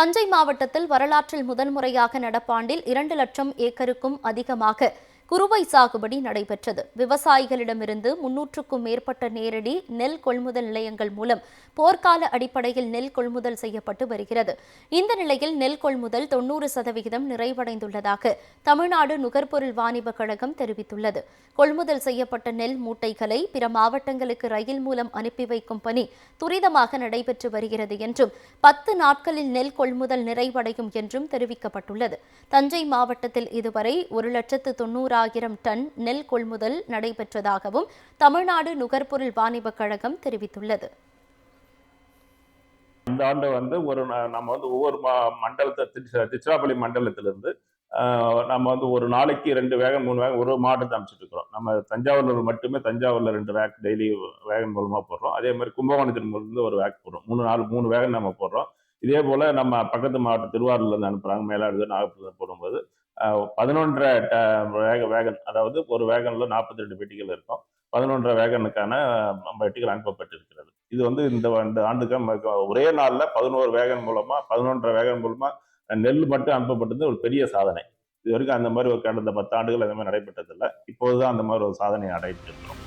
தஞ்சை மாவட்டத்தில் வரலாற்றில் முதன்முறையாக நடப்பாண்டில் இரண்டு லட்சம் ஏக்கருக்கும் அதிகமாக குறுவை சாகுபடி நடைபெற்றது. விவசாயிகளிடமிருந்து முன்னூற்றுக்கும் மேற்பட்ட நேரடி நெல் கொள்முதல் நிலையங்கள் மூலம் போர்க்கால அடிப்படையில் நெல் கொள்முதல் செய்யப்பட்டு வருகிறது. இந்த நிலையில் நெல் கொள்முதல் தொன்னூறு சதவிகிதம் நிறைவடைந்துள்ளதாக தமிழ்நாடு நுகர்பொருள் வாணிப கழகம் தெரிவித்துள்ளது. கொள்முதல் செய்யப்பட்ட நெல் மூட்டைகளை பிற மாவட்டங்களுக்கு ரயில் மூலம் அனுப்பி வைக்கும் பணி துரிதமாக நடைபெற்று வருகிறது என்றும் பத்து நாட்களில் நெல் கொள்முதல் நிறைவடையும் என்றும் தெரிவிக்கப்பட்டுள்ளது. தஞ்சை மாவட்டத்தில் இதுவரை ஒரு லட்சத்து தொண்ணூறாயிரம் டன் நெல் கொள்முதல் நடைபெற்றதாகவும் தமிழ்நாடு நுகர்பொருள் வாணிபக் கழகம் தெரிவித்துள்ளது. இந்த ஆண்டு வந்து ஒரு நம்ம வந்து ஒவ்வொரு மா- மண்டலத்தை திருச்சிராப்பள்ளி மண்டலத்திலிருந்து நம்ம வந்து ஒரு நாளைக்கு ரெண்டு வேகன் மூணு வேகன் ஒரு மாவட்டத்தை அமைச்சிட்டு இருக்கிறோம். நம்ம தஞ்சாவூர்ல மட்டுமே தஞ்சாவூர்ல ரெண்டு வேக் டெய்லி வேகன் மூலமா போடுறோம். அதே மாதிரி கும்பகோணத்தின் மூலம் ஒரு வேக் போடுறோம். மூணு நாலு மூணு வேகன் நம்ம போடுறோம். இதே போல நம்ம பக்கத்து மாவட்டம் திருவாரூர்ல இருந்து அனுப்புறாங்க. மேலாடு நாகப்பட்டினம் போடும்போது பதினொன்றரை ட- வேக வேகன் அதாவது ஒரு வேகனில் நாற்பத்தி ரெண்டு பெட்டிகள் இருக்கும். பதினொன்றரை வேகனுக்கான பெட்டிகள் அனுப்பப்பட்டிருக்கிறது. இது வந்து இந்த இந்த ஆண்டுக்கு ஒரே நாளில் பதினோரு வேகன் மூலமாக பதினொன்றரை வேகன் மூலமாக நெல் மட்டும் அனுப்பப்பட்டது ஒரு பெரிய சாதனை. இது வரைக்கும் அந்த மாதிரி ஒரு கடந்த பத்து ஆண்டுகள் அந்த மாதிரி நடைபெற்றதில்லை. இப்போது தான் அந்த மாதிரி ஒரு சாதனை அடைஞ்சிருக்கிறோம்